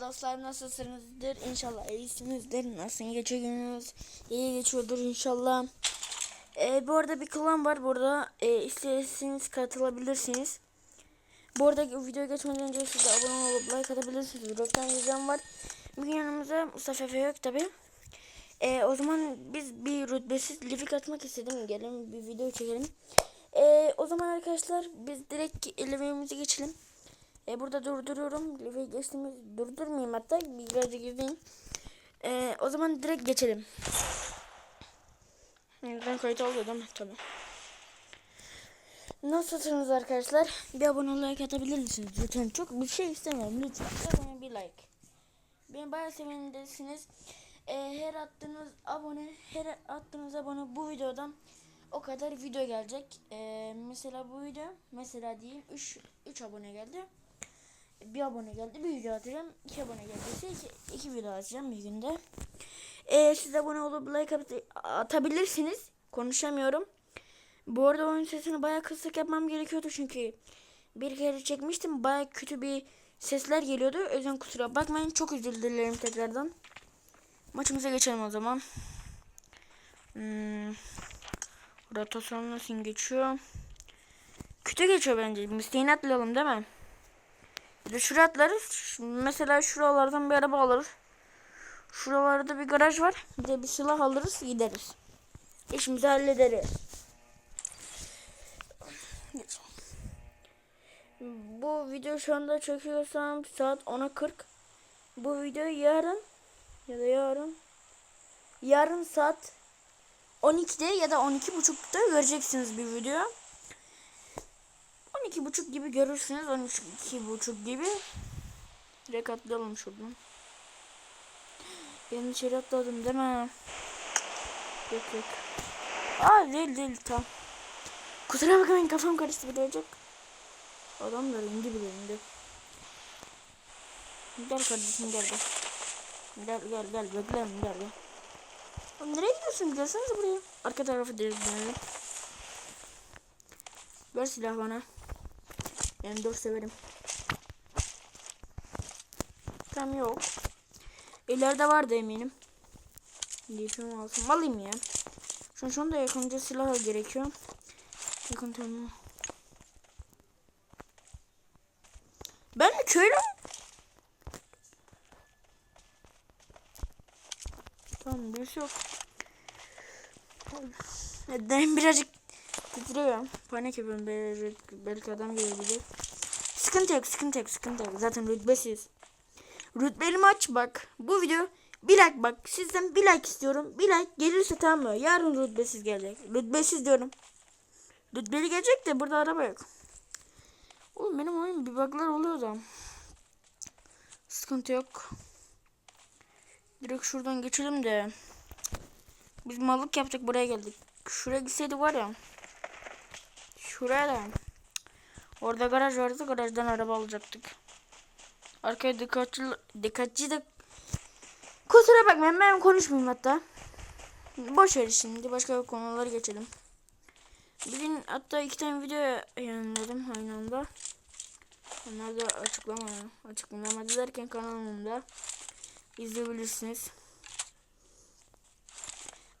dostlar nasılsınızdır? İnşallah iyisinizdir. Nasıl geçiyor gününüz? İyi geçiyordur inşallah. Ee, bu arada bir klan var burada. Ee, isterseniz katılabilirsiniz. Bu arada video geçmeden önce siz de abone olup like atabilirsiniz. Reklam yüzden var. Bugün yanımızda Mustafa Efe yok tabi. Ee, o zaman biz bir rütbesiz livik atmak istedim. Gelin bir video çekelim. Ee, o zaman arkadaşlar biz direkt livikimize geçelim. E, burada durduruyorum. Live geçtiğimiz durdurmayayım hatta birazcık izleyin. E, o zaman direkt geçelim. Ben kayıt oluyor değil mi? Tabii. Nasılsınız arkadaşlar? Bir abone like atabilir misiniz? Lütfen çok bir şey istemiyorum. Lütfen. Abone bir like. Beni bayağı sevindirirsiniz. E, her attığınız abone, her attığınız abone bu videodan o kadar video gelecek. E, mesela bu video mesela diyeyim 3 3 abone geldi bir abone geldi bir video atacağım. iki abone geldiyse iki, iki video atacağım bir günde. Ee, siz abone olup like at- atabilirsiniz. Konuşamıyorum. Bu arada oyun sesini bayağı kısık yapmam gerekiyordu çünkü bir kere çekmiştim. Bayağı kötü bir sesler geliyordu. O kusura bakmayın. Çok özür dilerim tekrardan. Maçımıza geçelim o zaman. Hmm. Rotasyon nasıl geçiyor? Kötü geçiyor bence. Müsteğini atlayalım değil mi? Şu- Mesela şuralardan bir araba alırız. Şuralarda bir garaj var. Bir de bir silah alırız gideriz. İşimizi hallederiz. Bu video şu anda çekiyorsam saat 10'a 40. Bu videoyu yarın ya da yarın yarın saat 12'de ya da 12.30'da göreceksiniz bir video. 12 buçuk gibi görürsünüz. 12 buçuk gibi. Direkt atlayalım şuradan. Ben içeri atladım değil mi? Yok yok. Aa değil değil tam. Kusura bakmayın kafam karıştı birazcık. Adamlar indi bile indi. Gel kardeşim gel gel. Gel gel gel beklerim gel gel. Oğlum nereye gidiyorsun? Gelsenize buraya. Arka tarafı deriz dönelim. Ver silah bana. Ben dur severim. Tam yok. İleride vardı eminim. Diyeceğim alsın. Alayım ya. Şu şu anda yakınca silah gerekiyor. Yakın tamam. Ben mi köylü? Tamam bir şey yok. Ben birazcık titriyorum. Panik yapıyorum. Belki, belki adam gelebilir. Sıkıntı yok, sıkıntı yok, sıkıntı yok. Zaten rütbesiz. Rütbeli maç bak. Bu video bir like bak. Sizden bir like istiyorum. Bir like gelirse tamam mı? Yarın rütbesiz gelecek. Rütbesiz diyorum. Rütbeli gelecek de burada araba yok. Oğlum benim oyun bir bug'lar oluyor da. Sıkıntı yok. Direkt şuradan geçelim de. Biz mallık yaptık buraya geldik. Şuraya gitseydik var ya. Şuraya da. Orada garaj vardı. Garajdan araba alacaktık. Arkaya dikkatli, dikkatli de Kusura bakmayın ben konuşmayayım hatta. Boş ver şimdi. Başka konulara geçelim. Bugün hatta iki tane video yayınladım aynı anda. Onlar da açıklama açıklamada derken kanalımda izleyebilirsiniz.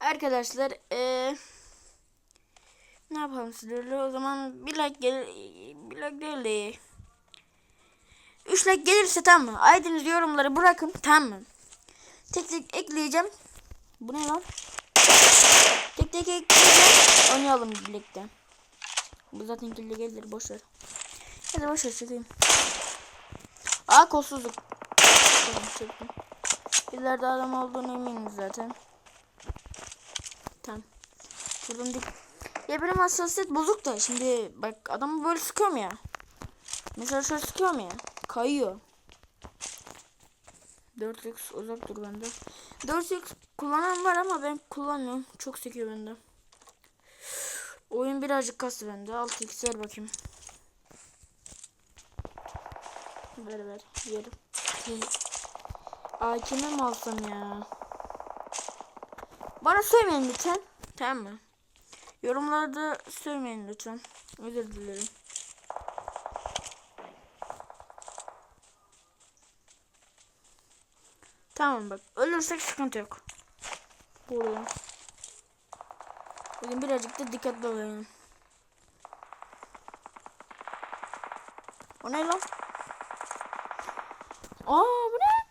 Arkadaşlar eee ne yapalım sizlerle? O zaman bir like gelir, bir like değil de 3 like gelirse tamam mı? Aydınız yorumları bırakın tamam mı? Tek tek ekleyeceğim. Bu ne lan? Tek tek ekleyeceğim. Oynayalım birlikte. Bu zaten kirli gelir boş ver. Hadi boş ver çekeyim. Aa kolsuzluk. Tamam çektim. İleride adam olduğunu eminim zaten. Tamam. Buradan dik. Ya benim hassasiyet bozuk da şimdi bak adamı böyle sıkıyorum ya. Mesela şöyle sıkıyorum ya. Kayıyor. 4x uzak dur bende. 4x kullanan var ama ben kullanmıyorum. Çok sekiyor bende. Oyun birazcık kastı bende. 6x ver bakayım. Ver ver. Yerim. AKM mi alsam ya? Bana söylemeyin lütfen. Tamam mı? Yorumlarda söylemeyin lütfen. Özür dilerim. Tamam bak. Ölürsek sıkıntı yok. Burada. Bugün birazcık da dikkatli olalım. O ne lan? Aa bu ne?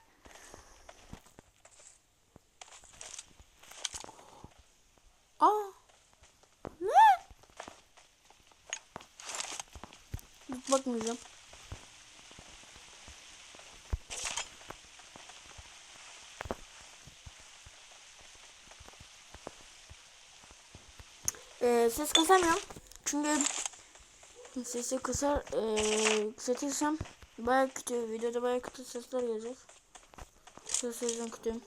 Aa. Ne? Hiç bakmayacağım. Ee, ses kısamıyorum. Çünkü sesi kısar, kısaltırsam baya kötü, videoda baya kötü sesler gelecek. Ses yüzden kötüyüm.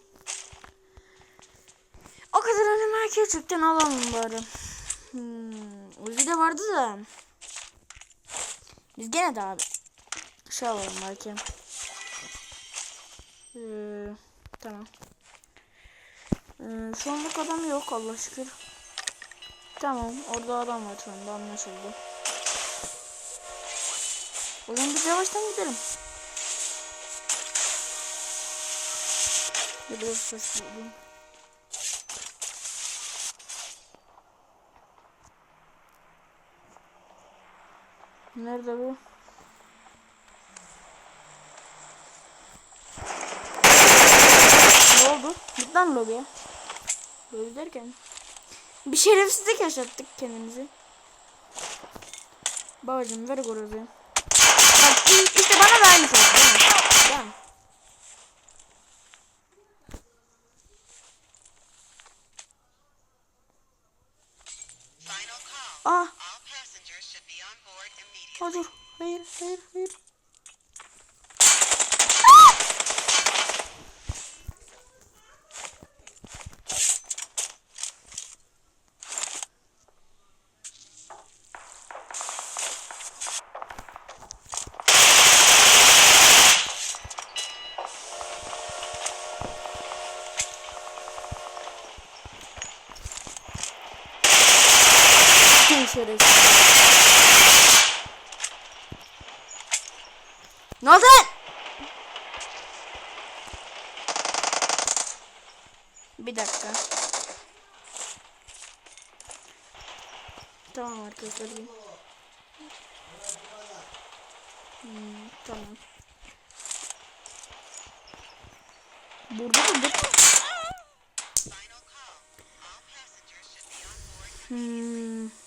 O kadar önemli gerçekten alalım bari. Hmm, Uzi de vardı da. Biz gene de abi. Şey alalım belki. Ee, tamam. Ee, şu anlık adam yok Allah şükür. Tamam orada adam var şu anda anlaşıldı. O zaman biz yavaştan gidelim. Bir Biraz ses buldum. Nerede bu? Ne oldu? Git lan lobiye. Lobi derken. Bir şerefsizlik yaşattık kendimizi. Babacım ver gorozu. Bak i- işte bana da aynı şey. Değil mi? Değil mi? Final call. Ah, All passengers should be on board immediately. hayır, hayır, hayır, hayır. Şerefsiz? Ne oldu? Bir dakika. Tamam arkadaşlar. Hmm, tamam. Burada da burada.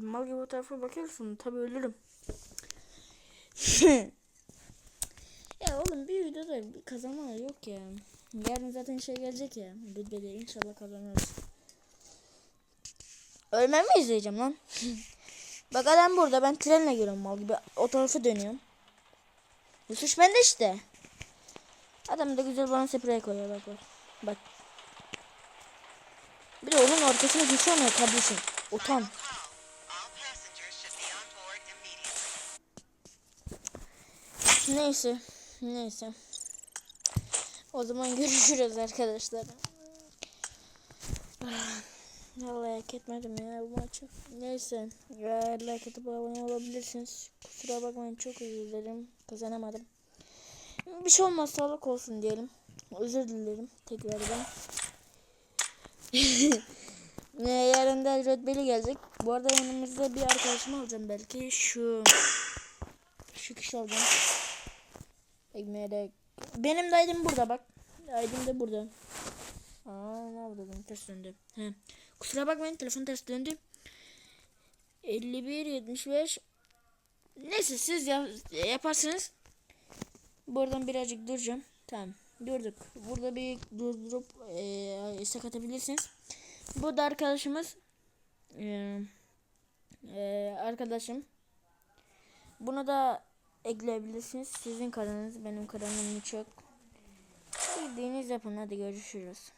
Dur mal gibi tarafa bakıyorsun. Tabi ölürüm. ya oğlum bir videoda bir kazanma yok ya. Yarın zaten şey gelecek ya. Rütbede inşallah kazanırız. Ölmemi mi izleyeceğim lan? Bak adam burada ben trenle geliyorum mal gibi. O tarafa dönüyorum. Bu suç bende işte. Adam da güzel bana sprey koyuyor bak bak. Bak. Bir de onun arkasına geçemiyor kardeşim. Utan. Neyse. Neyse. O zaman görüşürüz arkadaşlar. Ah, Vallahi hak etmedim ya bu maçı. Neyse. Eğer like atıp abone olabilirsiniz. Kusura bakmayın çok özür dilerim. Kazanamadım. Bir şey olmaz sağlık olsun diyelim. Özür dilerim tekrardan. ne yarın da rötbeli gelecek. Bu arada yanımızda bir arkadaşımı alacağım belki. Şu şu kişi alacağım. Ekmeğe de benim daydım burada bak. Daydım da burada. Aa ne yapıyordum ters döndü. He. Kusura bakmayın telefon ters döndü. 51 75 Neyse siz yap, yaparsınız. Buradan birazcık duracağım. Tamam. Durduk. Burada bir durdurup eee istek atabilirsiniz. Bu da arkadaşımız. Eee eee, arkadaşım. Bunu da ekleyebilirsiniz. Sizin kanalınız benim kanalım çok. Bildiğiniz yapın hadi görüşürüz.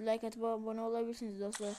Like atıp abone olabilirsiniz dostlar.